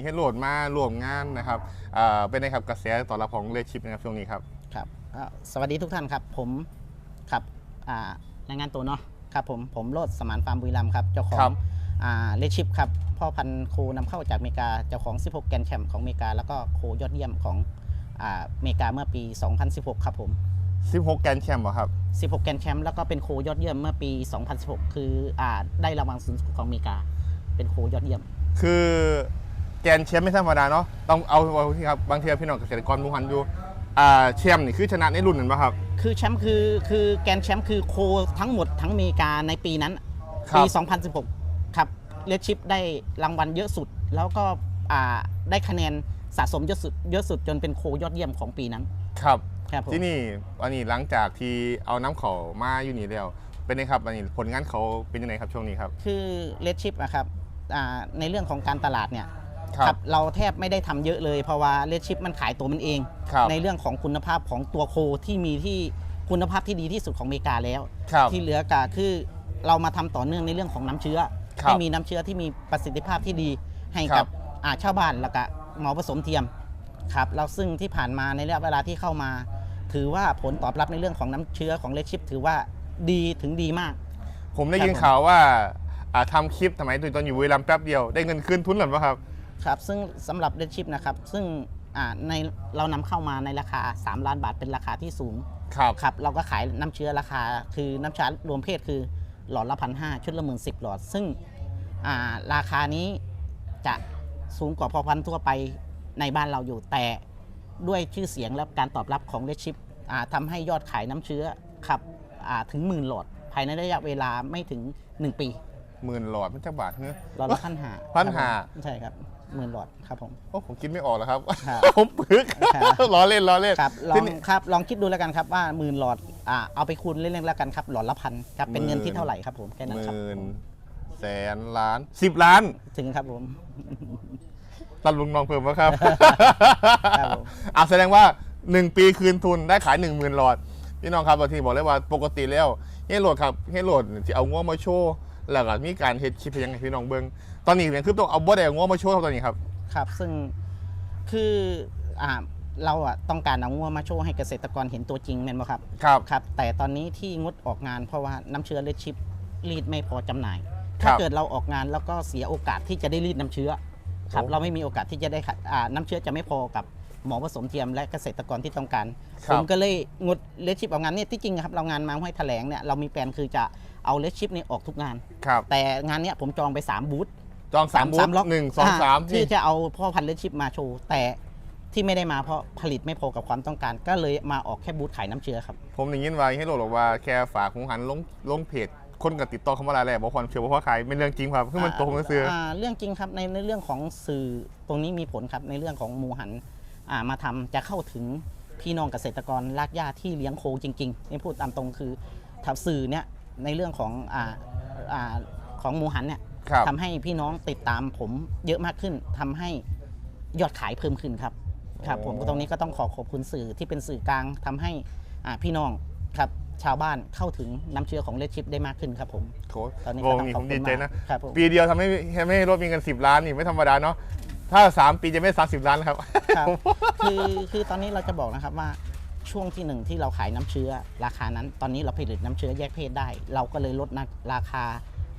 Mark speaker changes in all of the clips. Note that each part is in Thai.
Speaker 1: มีให้โหลดมาร่วมงานนะครับอ่าเป็นไงครับกระแสตอบรับของเลชิปนะครับช่วงนี้ครับ
Speaker 2: ครับก็สวัสดีทุกท่านครับ ผมครับอ่ารายงานตัวเนาะครับผมผมโรดสมานฟาร์มบุรีรัมย์ครับเจ้าขอ
Speaker 1: ครั
Speaker 2: ง
Speaker 1: บ
Speaker 2: อ่าเลชิปครับพ่อพันธุ์โคนำเข้าจากอเมริกาเจ้าของ 16 แกรนด์แชมป์ของอเมริกา แล้วก็โคยอดเยี่ยมของอ่าอเมริกาเมื่อปี 2016 ครับผม
Speaker 1: 16 แกรนด์แชมป์เหรอครับ
Speaker 2: 16 แกรนด์แชมป์แล้วก็เป็นโคยอดเยี่ยมเมื่อปี 2016 คืออ่าได้รางวัลสูงสุดของอเมริกา เป็นโคยอดเยี่ยม
Speaker 1: คือ แกรนด์แชมป์ไม่ธรรมดาเนาะต้องเอาเอาที่ครับบางทีพี่น้องเกษตรกรหมูหันอยู่อ่าแชมป์นี่คือชนะในรุ่นนั้นปะครับ
Speaker 2: คือแชมป์คือคือแกรนด์แชมป์คือโคทั้งหมดทั้งอเมริกาในปีนั้น
Speaker 1: ครับ
Speaker 2: ปี 2016 ครับเลดชิปได้รางวัลเยอะสุด แล้วก็อ่าได้คะแนนสะสมเยอะสุดเยอะสุดจนเป็นโคยอดเยี่ยมของปีนั้น
Speaker 1: ครับ
Speaker 2: ครับผม
Speaker 1: ที่นี่อันนี้หลังจากที่เอาน้ำเขามาอยู่นี่แล้วเป็นไงครับอันนี้ผลงานเขาเป็นยังไงครับช่วงนี้ครับ
Speaker 2: คือเลดชิปนะครับอ่าในเรื่องของการตลาดเนี่ย
Speaker 1: ครับ
Speaker 2: เราแทบไม่ได้ทำเยอะเลย เพราะว่าเลดชิปมันขายตัวมันเอง
Speaker 1: ครับ
Speaker 2: ในเรื่องของคุณภาพของตัวโคที่มีที่คุณภาพที่ดีที่สุดของอเมริกาแล้ว
Speaker 1: ครับ
Speaker 2: ที่เหลือก็คือเรามาทำต่อเนื่องในเรื่องของน้ำเชื้อ
Speaker 1: ครับ
Speaker 2: ให้มีน้ำเชื้อที่มีประสิทธิภาพที่ดีให้
Speaker 1: ครั
Speaker 2: กับบอ่าชาวบ้านแล้วก็หมอผสมเทียมครับแล้วซึ่งที่ผ่านมาในระยะเวลาที่เข้ามา ถือว่าผลตอบรับในเรื่องของน้ำเชื้อของเลชิป ถือว่าดีถึงดีมาก
Speaker 1: ผมได้
Speaker 2: ครับ
Speaker 1: ยิน
Speaker 2: ผม
Speaker 1: ข่าวว่าอ่าทำคลิปสมัยตอนอยู่บุรีรัมย์แป๊บเดียวได้เงินคืนทุนหรือเปล่าครับ
Speaker 2: ครับซึ่งสำหรับเลชิปนะครับซึ่งอ่าในเรานำเข้ามาในราคา 3 ล้านบาทเป็นราคาที่สูง
Speaker 1: ครับ
Speaker 2: ครับเราก็ขายน้ำเชื้อราคาคือน้ำเชื้อรวมเพศคือหลอดละพันห้าชุดละหมื่นสิบหลอด ซึ่งอ่าราคานี้จะสูงกว่าพอพันธุ์ทั่วไปในบ้านเราอยู่แต่ด้วยชื่อเสียงและการตอบรับของเลชิปทำให้ยอดขายน้ำเชื้อขับอ่าถึงหมื่นหลอด ภายในระยะเวลาไม่ถึง 1 ปี
Speaker 1: หมื่นหลอดมันจะบาทเนื้อ
Speaker 2: หลอดละพันห้า
Speaker 1: พันห้า
Speaker 2: ใช่ครับ หมื่นหลอดครับผม
Speaker 1: โอ้ผมคิดไม่ออกแล้วครับ
Speaker 2: ครับ
Speaker 1: ผมปึก
Speaker 2: ครับ
Speaker 1: ล้อเล่นล้อเล่น
Speaker 2: ครับลอ
Speaker 1: ที่
Speaker 2: ง
Speaker 1: นี่
Speaker 2: ครับลองคิดดูแล้วกันครับว่าหมื่นหลอดอ่าเอาไปคูณเล่นๆแล้วกันครับหลอดละพันครับเป็นเงินที่เท่าไหร่ครับผมแค่นั้น
Speaker 1: ห
Speaker 2: ครับ
Speaker 1: มื่นแสนล้านสิบล้าน
Speaker 2: ถึงครับผม
Speaker 1: ตัดลุงน้องเพิ่มวะครับ
Speaker 2: ครับผม
Speaker 1: อะแสดงว่า 1 ปีคืนทุนได้ขาย 1 0,000หลอด พี่น้องครับบางทีบอกเลยว่าปกติแล้วเฮโหลดครับเฮโหลดที่เอาง้วมาโชว์แล้วก็มีการเฮ็ดคลิปให้ยังไงพี่น้องเบิ้ง ตอนนี้ยังคือต้องเอาบ่ได้เอาง้วมาโชว์ครับตอนนี้ครับ
Speaker 2: ครับ ซึ่งคืออ่าเราอะต้องการเอางัวมาโชว์ให้เกษตรกรเห็นตัวจริงแม่นบ่ครับ
Speaker 1: ครับ
Speaker 2: ครับแต่ตอนนี้ที่งดออกงานเพราะว่าน้ำเชื้อเลดชิปรีดไม่พอจำหน่าย
Speaker 1: ครั
Speaker 2: ถ้า
Speaker 1: บ
Speaker 2: เกิดเราออกงานแล้วก็เสียโอกาสที่จะได้รีดน้ำเชื้อครับ
Speaker 1: โอ้
Speaker 2: เราไม่มีโอกาสที่จะได้ขะอ่าน้ำเชื้อจะไม่พอกับหมอผสมเทียมและเกษตรกรที่ต้องการ
Speaker 1: ค
Speaker 2: ผ
Speaker 1: รับ
Speaker 2: มก็เลยงดเลดชิปออกงานเนี่ยที่จริงครับเรางานมาให้แถลงเนี่ยเรามีแผนคือจะเอาเลดชิปนี่ออกทุกงาน
Speaker 1: ครับ
Speaker 2: แต่งานเนี้ยผมจองไป 3 บูธ
Speaker 1: จองสามบูธ
Speaker 2: ล็อก
Speaker 1: หนึ่งสองสาม
Speaker 2: ที่
Speaker 1: นี่
Speaker 2: จะเอาพ่อพันธุ์เลดชิปมาโชว์แต่ที่ไม่ได้มาเพราะผลิตไม่พอกับความต้องการ ก็เลยมาออกแค่บูธขายน้ำเชื้อครับ ผม
Speaker 1: ผมได้ยินว่าเฮโหลดบอกว่าแค่ฝากของหันลงลงเพจคนก็ติดต่อเข้ามาแล้วแหละบอกความเชื่อว่าพ่อขายเป็นเรื่องจริงครับคือมันตรงก็ซื้อ
Speaker 2: อ่าเรื่องจริงครับในในเรื่องของสื่อตรงนี้มีผลครับในเรื่องของหมูหันอ่ามาทำจะเข้าถึงพี่น้องเกษตรกรรากหญ้าที่เลี้ยงโคจริงๆนี่พูดตามตรงคือทำสื่อเนี่ยในเรื่องของอ่าอ่าของหมูหันเนี่ย
Speaker 1: ครับ
Speaker 2: ทำให้พี่น้องติดตามผมเยอะมากขึ้นทำให้ยอดขายเพิ่มขึ้นครับ ครับ ผมก็ตรงนี้ก็ต้องขอขอบคุณสื่อที่เป็นสื่อกลางทำให้อ่าพี่น้องครับชาวบ้านเข้าถึงน้ำเชื้อของเลดชิปได้มากขึ้นครับผม
Speaker 1: โถ
Speaker 2: ตอนนี้
Speaker 1: โก
Speaker 2: ก็
Speaker 1: ง
Speaker 2: ต้อง
Speaker 1: นี่
Speaker 2: ข
Speaker 1: ผ
Speaker 2: อบ
Speaker 1: ม
Speaker 2: คุ
Speaker 1: ดี
Speaker 2: ณ
Speaker 1: ใจ
Speaker 2: มาก
Speaker 1: นะ
Speaker 2: ครับผม
Speaker 1: ปีเดียวทำให้ให้ไม่ให้รถมีเงิน 10 ล้านนี่ไม่ธรรมดาเนาะถ้า 3 ปีจะไม่ 30 ล้านครับ
Speaker 2: ครับ คือคือตอนนี้เราจะบอกนะครับว่าช่วงที่หนึ่งที่เราขายน้ำเชื้อ ราคานั้นตอนนี้เราผลิตน้ำเชื้อแยกเพศได้ เราก็เลยลดนะราคา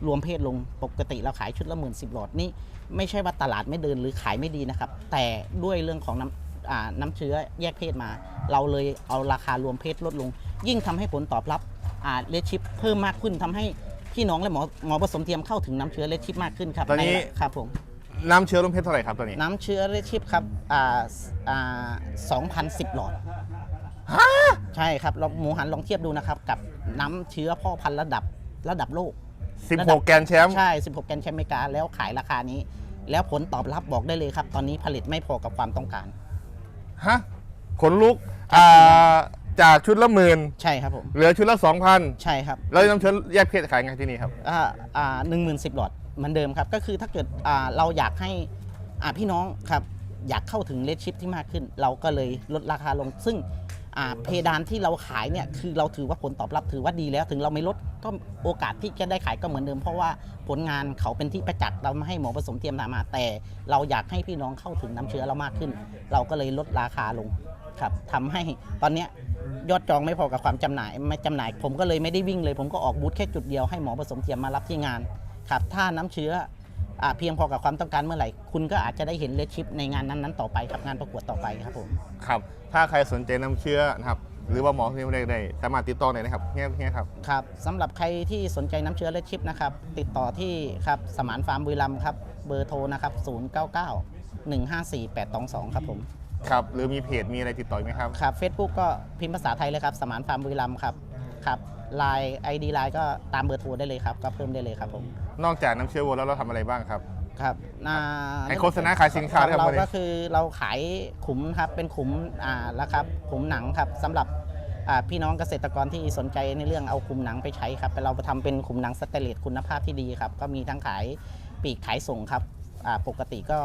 Speaker 2: รวมเพศลงปกติเราขายชุดละหมื่นสิบหลอดนี่ไม่ใช่ว่าตลาดไม่เดินหรือขายไม่ดีนะครับ แต่ด้วยเรื่องของน้ำอ่าน้ำเชื้อแยกเพศมา เราเลยเอาราคารวมเพศลดลง ยิ่งทำให้ผลตอบรับอ่าเลดชิปเพิ่มมากขึ้นทำให้พี่น้องและหมอหมอผสมเทียมเข้าถึงน้ำเชื้อเลดชิปมากขึ้นครับ
Speaker 1: ตอนนี้
Speaker 2: ใครับผม
Speaker 1: น้ำเชื้อร่มเพชรเท่าไหร่ครับตอนนี้
Speaker 2: น้ำเชื้อเลดชิปครับอ่าอ่าสองพันสิบหลอดใช่ครับลองหมูหันลองเทียบดูนะครับ กับน้ำเชื้อพ่อพันธุ์ระดับระดับโลก
Speaker 1: 16 แกรนด์แชมป์
Speaker 2: ใช่ 16 แกนแชมป์อเมริกาแล้วขายราคานี้ แล้วผลตอบรับบอกได้เลยครับ ตอนนี้ผลิตไม่พอกับความต้องการ
Speaker 1: ฮะขนลุกอ่าจากชุดละหมื่น
Speaker 2: ใช่ครับผม
Speaker 1: เหลือชุดละ 2,000
Speaker 2: ใช่ครับ
Speaker 1: แล้วน้ำเชื้อแยกเพศขายไงที่นี่ครับ
Speaker 2: อ่าอ่าหนึ่งหมื่นสิบหลอดเหมือนเดิมครับ ก็คือถ้าเกิดอ่าเราอยากให้อ่าพี่น้องครับอยากเข้าถึงเลดชิปที่มากขึ้น เราก็เลยลดราคาลง ซึ่งอ่าเพดานที่เราขายเนี่ยคือเราถือว่าผลตอบรับถือว่าดีแล้วถึงเราไม่ลด ก็โอกาสที่จะได้ขายก็เหมือนเดิม เพราะว่าผลงานเขาเป็นที่ประจักษ์เราไม่ให้หมอผสมเทียมทำมาแต่ เราอยากให้พี่น้องเข้าถึงน้ำเชื้อเรามากขึ้น เราก็เลยลดราคาลงครับทำให้ตอนเนี้ยยอดจองไม่พอกับความจำหน่ายไม่จำหน่าย ผมก็เลยไม่ได้วิ่งเลย ผมก็ออกบูธแค่จุดเดียวให้หมอผสมเทียมมารับที่งานครับถ้าน้ำเชื้ออ่าเพียงพอกับความต้องการเมื่อไหร่ คุณก็อาจจะได้เห็นเลดชิปในงานนั้นๆต่อไปครับงานประกวดต่อไปครับผม
Speaker 1: ครับ ถ้าใครสนใจน้ำเชื้อนะครับ หรือว่าหมอที่ไม่ได้สามารถติดต่อได้นะครับเฮียเฮียครับ
Speaker 2: ครับสำหรับใครที่สนใจน้ำเชื้อเลดชิปนะครับ ติดต่อที่ครับสมานฟาร์มบุรีรัมย์ครับ เบอร์โทรนะครับ 099 154 822 ครับผม
Speaker 1: ครับ หรือมีเพจมีอะไรติดต่ออีกไหมครับ
Speaker 2: ครับ Facebook ก็พิมพ์ภาษาไทยเลยครับ สมานฟาร์มบุรีรัมย์ครับ ครับไลน์ไอดีไลน์ก็ตามเบอร์โทรได้เลยครับ ก็เพิ่มได้เลยครับผม
Speaker 1: นอกจากน้ำเชื้อวัวแล้วเราทำอะไรบ้างครับ
Speaker 2: ครับอ่า
Speaker 1: ให้โฆษณาขายสินค้าด้วยครับ
Speaker 2: เรา
Speaker 1: วันนี้
Speaker 2: ก็คือเราขายขุมครับเป็นขุมอ่าแล้วครับขุมหนังครับสำหรับอ่าพี่น้องเกษตรกรที่สนใจในเรื่องเอาขุมหนังไปใช้ครับเราทำเป็นขุมหนังสเตนเลสคุณภาพที่ดีครับ ก็มีทั้งขายปลีกขายส่งครับอ่าปกติก็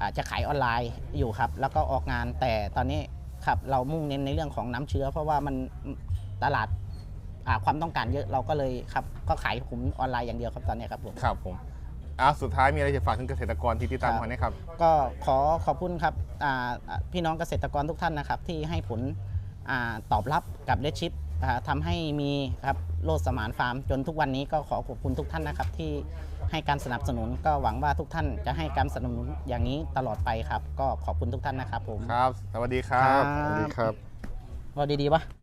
Speaker 2: อาจจะขายออนไลน์อยู่ครับ แล้วก็ออกงานแต่ตอนนี้ครับเรามุ่งเน้นในเรื่องของน้ำเชื้อ เพราะว่ามันตลาดอ่าความต้องการเยอะเราก็เลยครับก็ขายขุมออนไลน์อย่างเดียวครับตอนนี้ครับผม
Speaker 1: ครับผม อ่าสุดท้ายมีอะไรจะฝากถึงเกษตรกรที่ติดตาม
Speaker 2: ครับ
Speaker 1: มาไหมครับ
Speaker 2: ก็ขอขอบคุณครับอ่าอ่าพี่น้องเกษตรกรทุกท่านนะครับ ที่ให้ผลอาตอบรับกับเลชิปทำให้มีครับโลดสมานฟาร์มจนทุกวันนี้ก็ขอขอบคุณทุกท่านนะครับ ที่ให้การสนับสนุนก็หวังว่าทุกท่านจะให้การสนับสนุนอย่างนี้ตลอดไปครับ ก็ขอบคุณทุกท่านนะครับผม
Speaker 1: ครับ สวัสดีครับ
Speaker 2: ครับ
Speaker 1: สวัสดีครับ
Speaker 2: ว่าดีๆปะ